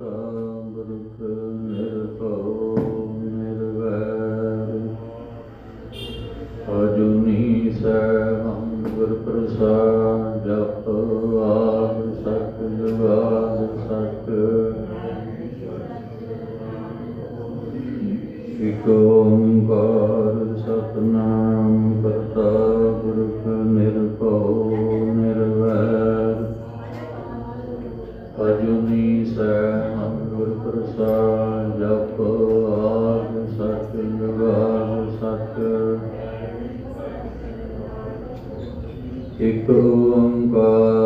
ਕਰਤਾ ਅਜੂਨੀ ਸੈਭੰ ਗੁਰ ਪ੍ਰਸਾਦ ਜਪ ਆਦ ਸਤ ਜੁਗਾਦ ਸਤ ਇਕ ਓੰਕਾਰ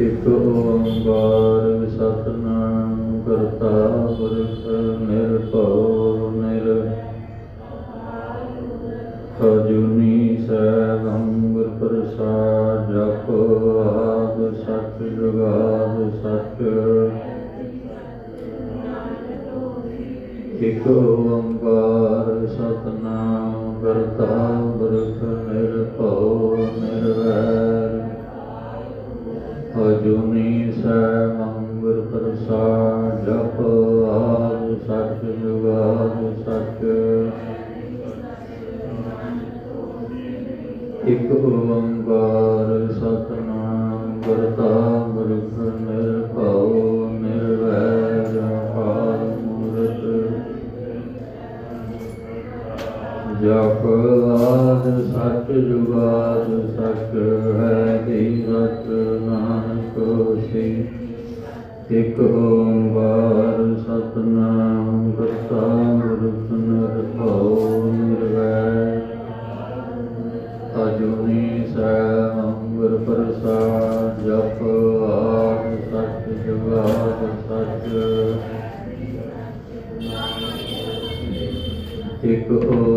ਇਕ ਓੰਕਾਰ ਸਤਨਾਮ ਕਰਤਾ ਪੁਰਖ ਨਿਰਭਉ ਨਿਰ। ਅਜੂਨੀ ਸੈਭੰ ਗੁਰ ਪ੍ਰਸਾਦ ਜਪ ਆਦ ਸਤ ਜੁਗਾਦ ਸਤ ਇਕ ਅਜੂਨੀ ਸੈਭੰ ਗੁਰ ਪ੍ਰਸਾਦ ਜਪ ਆਦ ਸਤ ਜੁਗਾਦ ਸਤ ਇਕ ਓੰਕਾਰ ਸਤਨਾਮ ਕਰਤਾ ਪੁਰਖ ਨਿਰਭਉ, ਨਿਰਵੈਰ ਅਕਾਲ ਮੂਰਤ। ਜਪ ਆਦ ਸਤ ਜੁਗਾਦ ਸਤ ਹੈ। ਇੱਕ ਓੰਕਾਰ ਸਤਨਾਮ ਕਰਤਾ ਪੁਰਖ ਨਿਰਭਉ ਨਿਰਵੈਰ ਅਜੂਨੀ ਸੈਭੰ ਗੁਰ ਪ੍ਰਸਾਦ, ਜਪ ਆਦ ਸਤ ਜੁਗਾਦ ਸਤ ਇਕ ਓੰਕਾਰ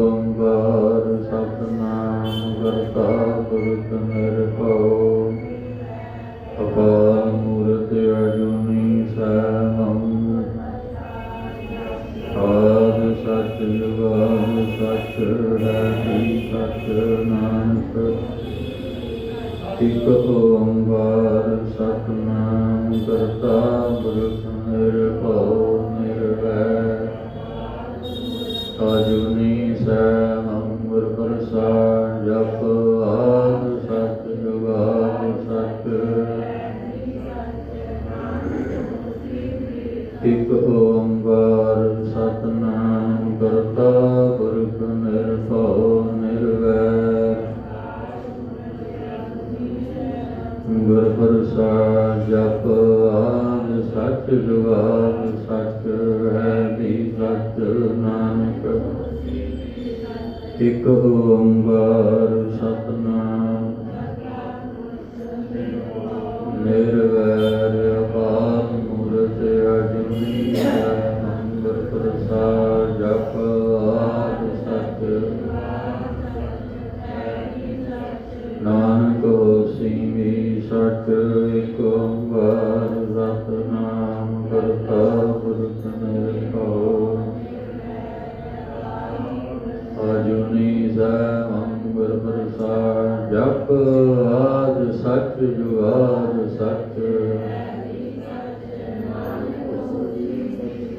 ਇਕ ਓੰਕਾਰ ਸਤਨਾਮ ਕਰਤਾ ਪੁਰਖ ਨਿਰਭਉ ਨਿਰਵੈਰ। ਅਜੂਨੀ ਸੈਭੰ ਗੁਰ ਪ੍ਰਸਾਦ ਜਪ ਆਦ ਸਤ ਜੁਗਾਦ ਸਤ। ਇਕ ਓੰਕਾਰ ਸਤਨਾਮ ਕਰਤਾ ਆਦ ਸਤ ਹੈ ਦੀ ਸਤ ਨਾਨਕ। ਇਕ ਓੰਕਾਰ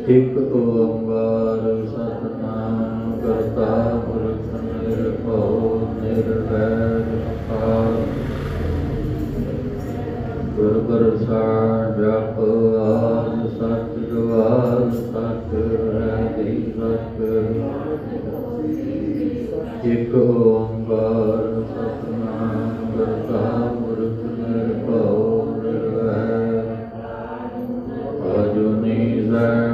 ਇਕ ਓੰਕਾਰ ਸਤਨਾਮ ਕਰਤਾ ਪੁਰਖ ਨਿਰਭਉ ਨਿਰਵੈਰ ਅਕਾਲ। ਗੁਰ ਪ੍ਰਸਾਦ ਜਪ ਆਦ ਸਚ ਜੁਗਾਦ ਸਚ ਹੈ ਦੀ ਸਚ ਓੰਕਾਰ ਸਤਨਾਮ ਕਰਤਾ ਪੁਰਖ ਨਿਰਭਉ ਨਿਰਵੈਰ। ਅਜੂਨੀ ਸੈਭੰ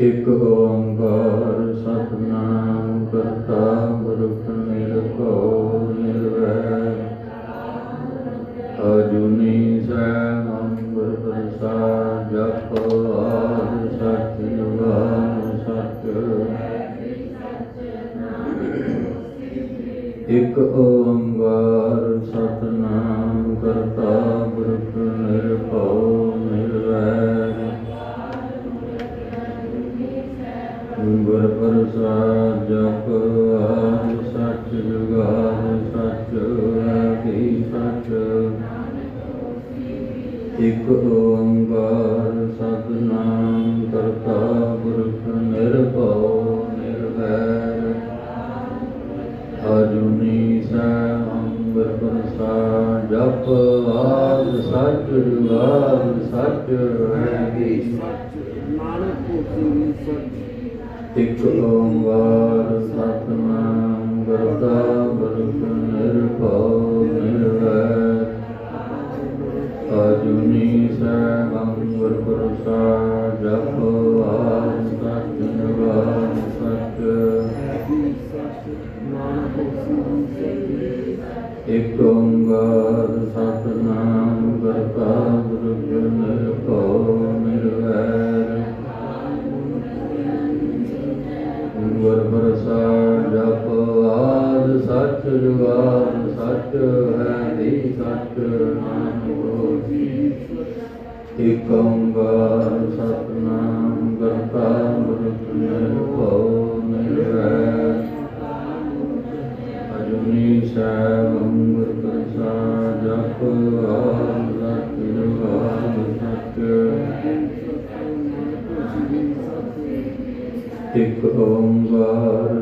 ਇਕ ਓੰਕਾਰ ਸਤਨਾਮ ਕਰਤਾ ਪੁਰਖ ਨਿਰਭਉ ਨਿਰਵੈਰ। ਅਜੂਨੀ ਸੈਭੰ ਗੁਰ ਪ੍ਰਸਾਦ, ਜਪ ਆਦ ਸਤਿ ਜੁਗਾਦ ਸਤਿ ਇਕ ਓੰਕਾਰ ਇਕ ਓੰਕਾਰ ਸਤਨਾਮ ਕਰਤਾ ਪੁਰਖ ਨਿਰਭਉ ਨਿਰਵੈਰ। ਅਜੂਨੀ ਗੁਰ ਪ੍ਰਸਾਦ ਜਪ ਆਦ ਸੱਚ ਜੁਗਾਦ ਸੱਚ ਹੈ ਕੀ ਨਾਨਕ ਹੋਸੀ ਸਚ। ਇਕ ਓੰਕਾਰ ਅਜੂਨੀ ਸੈਭੰ ਗੁਰ ਪ੍ਰਸਾਦ ਜਪ ਆਦ ਸੱਚ ਜੁਗਾਦ ਸੱਚ ਓੰਕਾਰ ਸਤਨਾਮ ਕਰਤਾ ਪੁਰਖ ਇਕ ਓੰਕਾਰ ਸਤਨਾਮ ਕਰਤਾ ਪੁਰਖ ਨਿਰਭਉ ਨਿਰਵੈਰ ਅਜੂਨੀ ਸੈਭੰ ਗੁਰ ਪ੍ਰਸਾਦ ਜਪ ਆਦ ਸੱਚ ਜੁਗਾਦ ਇਕ ਓੰਕਾਰ